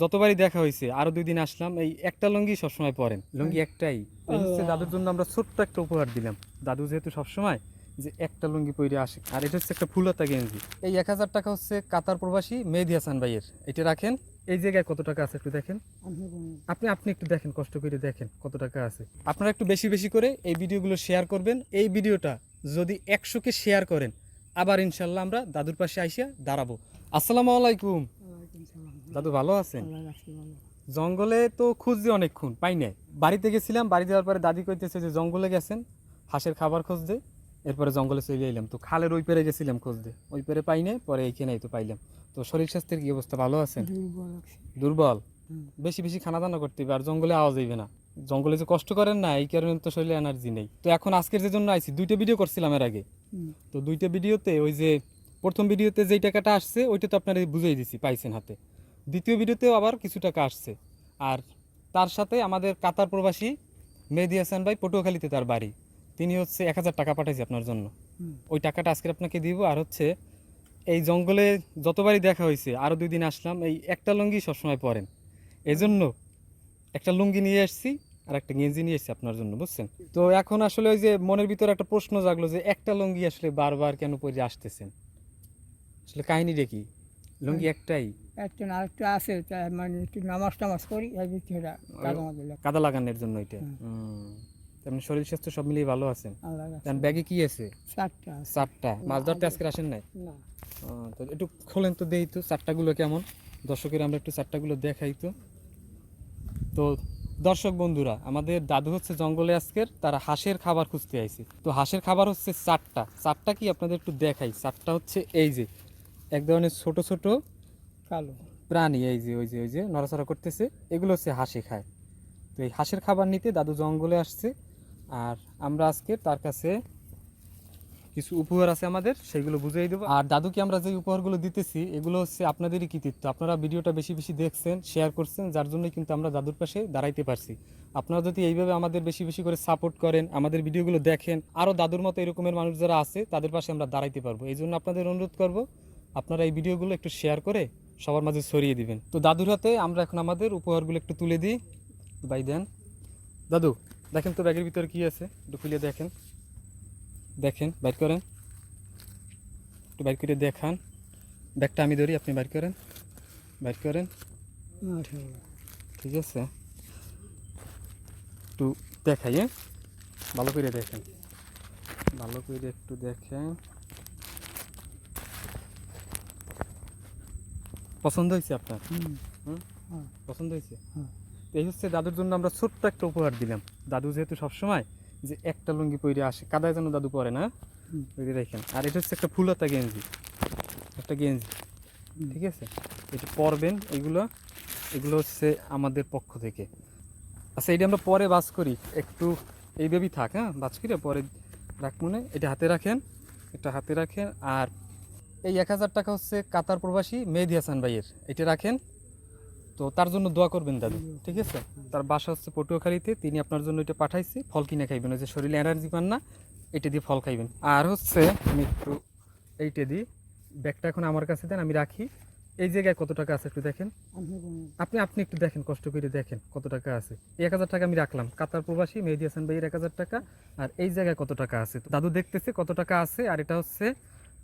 যতবারই দেখা হয়েছে আরও দুই দিন আসলাম এই একটা লুঙ্গি সবসময় পরেন। লুঙ্গি একটাই। হচ্ছে দাদুর জন্য আমরা ছোট্ট একটা উপহার দিলাম। দাদু যেহেতু সবসময় যে একটা লুঙ্গি পরে আসে আর এটা হচ্ছে একটা ফুলতা গেঞ্জি। এই এক হাজার টাকা হচ্ছে কাতার প্রবাসী মেহেদি হাসান ভাইয়ের। এটা রাখেন। এই জায়গায় কত টাকা আছে একটু দেখেন? আপনি আপনি একটু দেখেন কষ্ট করে দেখেন কত টাকা আছে। আপনারা একটু বেশি বেশি করে এই ভিডিওগুলো শেয়ার করবেন। এই ভিডিওটা যদি একশোকে শেয়ার করেন আবার ইনশাল্লাহ আমরা দাদুর পাশে আইসা দাঁড়াবো। আসসালামু আলাইকুম। দাদু ভালো আছেন? জঙ্গলে তো খুঁজছি অনেকক্ষণ পাই নাই। বাড়িতে গেছিলাম বাড়ি যাওয়ার পরে দাদি কইতেছে যে জঙ্গলে গেছেন হাঁসের খাবার খুঁজতে। এরপরে জঙ্গলে চলে এলাম। তো খালের ওই পেরে গেছিলাম খুঁজতে। ওই পেরে পাই নাই পরে এইখানেই তো পাইলাম। তো শরীর স্বাস্থ্যের কি অবস্থা ভালো আছেন? দুর্বল বেশি বেশি খানা দানা করতে হবে আর জঙ্গলে আওয়াজ হইবে না। জঙ্গলে যে কষ্ট করেন না এই কারণে তো শরীরে এনার্জি নেই। তো এখন আজকের যে জন্য আইছি দুইটা ভিডিও করছিলাম এর আগে। তো দুইটা ভিডিওতে ওই যে প্রথম ভিডিওতে যেই টাকাটা আসছে ওইটা তো আপনারা বুঝিয়ে দিছি পাইছেন হাতে। দ্বিতীয় ভিডিওতেও আবার কিছু টাকা আসছে। আর তার সাথে আমাদের কাতার প্রবাসী মেহেদি হাসান ভাই পটুয়াখালীতে তার বাড়ি। তিনি হচ্ছে এক হাজার টাকা পাঠাইছে আপনার জন্য। ওই টাকাটা আজকে আপনাকে দিব। আর হচ্ছে এই জঙ্গলে যতবারই দেখা হয়েছে আরও দুই দিন আসলাম এই একটা লুঙ্গি সবসময় পরেন। এই জন্য একটা লুঙ্গি নিয়ে এসেছি আর একটা গেঞ্জি নিয়ে এসেছি আপনার জন্য বুঝছেন? তো এখন আসলে ওই যে মনের ভিতরে একটা প্রশ্ন জাগলো যে একটা লুঙ্গি আসলে বারবার কেন পরে আসতেছেন? আসলে কাহিনীটা কি? লুঙ্গি একটাই। একটা না আরেকটা আছে তা মানে একটু নামাজ টামাজ করি আমাদের লাগে। কাদা লাগানোর জন্য এটা? হুম। তেমনি শরীর স্বাস্থ্য সব মিলিয়ে ভালো আছেন আল্লাহ। কারণ ব্যাগে কি আছে? চারটা আছে। চারটা? মাছ ধরতে আজকে আসেন নাই? না। ও, তো একটু খোলেন তো দেই তো চারটাগুলো কেমন? দর্শকের আমরা একটু চারটাগুলো দেখাই তো। তো দর্শক বন্ধুরা আমাদের দাদু হচ্ছে জঙ্গলে আজকের তারা হাঁসের খাবার খুঁজতে আইছে। তো হাঁসের খাবার হচ্ছে চারটা। চারটা কি আপনাদের একটু দেখাই? চারটা হচ্ছে এই যে এক ধরনের ছোট ছোট কালো। প্রাণী, এই যে, ওই যে ওই যে, নড়াচড়া করতেছে, এগুলো হচ্ছে হাসি খায়। তো এই হাঁসের খাবার নিতে দাদু জঙ্গলে আসছে, আর আমরা আজকে তার কাছে কিছু উপহার আছে আমাদের, সেগুলো বুঝিয়ে দেবো। আর দাদুকে আমরা যে উপহারগুলো দিতেছি, এগুলো হচ্ছে আপনাদেরই কৃতিত্ব। আপনারা ভিডিওটা বেশি বেশি দেখছেন শেয়ার করছেন, যার জন্যই কিন্তু আমরা দাদুর পাশে দাঁড়াইতে পারছি। আপনারা যদি এইভাবে আমাদের বেশি বেশি করে সাপোর্ট করেন, আমাদের ভিডিওগুলো দেখেন আরও দাদুর মতো এরকমের মানুষ যারা আছে, তাদের পাশে আমরা দাঁড়াইতে পারব। এই জন্য আপনাদের অনুরোধ করব, আপনারা এই ভিডিওগুলো একটু শেয়ার করে সবার মাঝে ছড়িয়ে দিবেন। তো দাদুর হাতে আমরা এখন আমাদের উপহারগুলো একটু তুলে দিই। বাই দেন। দাদু, দেখেন তো ব্যাগের ভিতরে কি আছে? একটু খুলে দেখেন। দেখেন, বাইর করেন। একটু বাইর করে দেখান। ব্যাগটা আমি ধরি, আপনি বাইর করেন। বাইর করেন। ঠিক আছে। একটু দেখাই হ্যাঁ? ভালো করে দেখেন। ভালো করে একটু দেখেন। পছন্দ হয়েছে আপনার? হ্যাঁ। পছন্দ হয়েছে? হ্যাঁ। এই হচ্ছে দাদুর জন্য আমরা ছোট্ট একটা উপহার দিলাম। দাদু যেহেতু সবসময় যে একটা লুঙ্গি পরে আসে কাদায় যেন দাদু পরে না? হুম। পরে আর এটা হচ্ছে একটা ফুলতা গেঞ্জি। একটা গেঞ্জি। ঠিক আছে? এটা পরবেন এগুলো। এগুলো হচ্ছে আমাদের পক্ষ থেকে। আচ্ছা এটা আমরা পরে বাস করি। একটু এইভাবেই থাক হ্যাঁ? বাস করে পরে রাখ মনে এটা হাতে রাখেন। এটা হাতে রাখেন। আর এই এক হাজার টাকা হচ্ছে কাতার প্রবাসী মেহেদি হাসান ভাইয়ের। এটা রাখেন। তো তার জন্য দোয়া করবেন দাদু, ঠিক আছে? তার বাসা হচ্ছে পটুয়াখালীতে, তিনি আপনার জন্য এটা পাঠাইছে। ফল কিনে খাইবেন, ওই যে শরীরে এনার্জি পান না, এটা দিয়ে ফল খাইবেন। আর হচ্ছে, আমি একটু এইটা দিই, ব্যাগটা এখন আমার কাছে দেন, আমি রাখি। এই জায়গায় কত টাকা আছে একটু দেখেন। আপনি আপনি একটু দেখেন, কষ্ট করে দেখেন কত টাকা আছে। এক হাজার টাকা আমি রাখলাম। কাতার প্রবাসী মেহেদি হাসান ভাইয়ের এক হাজার টাকা, আর এই জায়গায় কত টাকা আছে? দাদু দেখতেছে কত টাকা আছে, আর এটা হচ্ছে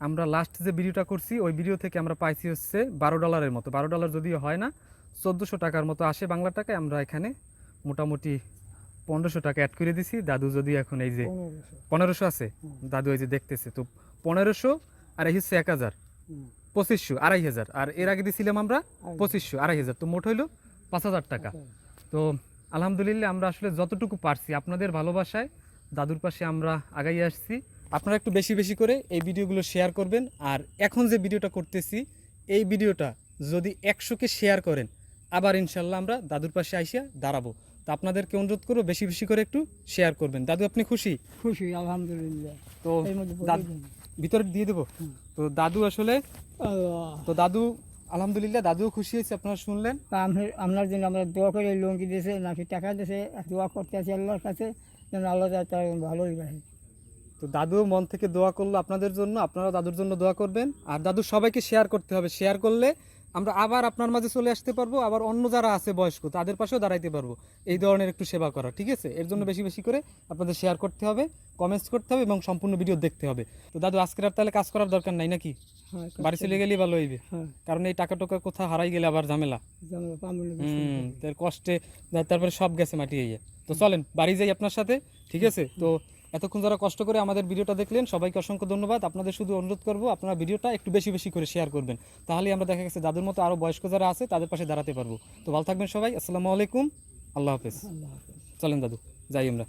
আমরা লাস্ট যে ভিডিওটা করছি ওই ভিডিও থেকে আমরা পাইছি হচ্ছে বারো ডলারের মতো। বারো ডলার যদিও হয় না চোদ্দোশো টাকার মতো আসে বাংলা টাকায়। আমরা এখানে মোটামুটি পনেরোশো টাকা অ্যাড করে দিছি। দাদু যদি এখন এই যে পনেরোশো। আছে। দাদু এই যে দেখতেছে তো পনেরোশো আর এই হচ্ছে এক হাজার। পঁচিশশো আড়াই হাজার। আর এর আগে দিয়েছিলাম আমরা পঁচিশশো আড়াই হাজার। তো মোট হইল পাঁচ হাজার টাকা। তো আলহামদুলিল্লাহ আমরা আসলে যতটুকু পারছি আপনাদের ভালোবাসায় দাদুর পাশে আমরা আগাই আসছি। আপনারা একটু বেশি বেশি করে এই ভিডিওগুলো শেয়ার করবেন। আর এখন যে ভিডিওটা করতেছি এই ভিডিওটা যদি একশোকে শেয়ার করেন আবার ইনশাল্লাহ আমরা দাদুর পাশে আইসা দাঁড়াবো। তো আপনাদেরকে অনুরোধ করব বেশি বেশি করে একটু শেয়ার করবেন। দাদু আপনি খুশি? খুশি আলহামদুলিল্লাহ। তো দাদ-। ভিতরে দিয়ে দেবো? তো দাদু আসলে তো দাদু আলহামদুলিল্লাহ দাদুও খুশি হয়েছে আপনারা শুনলেন। আপনার জন্য আমরা দোয়া করে লুঙ্গি দিয়েছে নাকি টাকা দিয়েছে দোয়া করতে আছি আল্লাহর কাছে যেন আল্লাহ তার ভালোই রাখে। তো দাদু মন থেকে দোয়া করল আপনাদের জন্য আপনারা দাদুর জন্য দোয়া করবেন। আর দাদু সবাইকে শেয়ার করতে হবে। শেয়ার করলে আমরা আবার আপনার মাঝে চলে আসতে পারব আবার অন্য যারা আছে বয়স্ক তাদের পাশেও দাঁড়াইতে পারব। এই ধরনের একটু সেবা করা ঠিক আছে? এর জন্য বেশি বেশি করে আপনাদের শেয়ার করতে হবে কমেন্টস করতে হবে এবং সম্পূর্ণ ভিডিও দেখতে হবে। তো দাদু আজকের আর তাহলে কাজ করার দরকার নাই নাকি? হ্যাঁ বাড়ি চলে গেলেই ভালো হইবে। হ্যাঁ। কারণ এই টাকা টোকা কোথাও হারাই গেলে আবার ঝামেলা। হুম তার কষ্টে তারপরে সব গেছে মাটি হয়ে তো চলেন বাড়ি যাই আপনার সাথে ঠিক আছে? তো এতক্ষণ যারা কষ্ট করে আমাদের ভিডিওটা দেখলেন সবাইকে অসংখ্য ধন্যবাদ। আপনাদের শুধু অনুরোধ করব আপনারা ভিডিওটা একটু বেশি বেশি করে শেয়ার করবেন। তাহলে আমরা দেখা গেছে যাদের মতো আরও বয়স্ক যারা আছে তাদের পাশে দাঁড়াতে পারব। তো ভালো থাকবেন সবাই আসসালামু আলাইকুম আল্লাহ হাফেজ। আল্লাহ হাফেজ। চলেন দাদু যাই আমরা।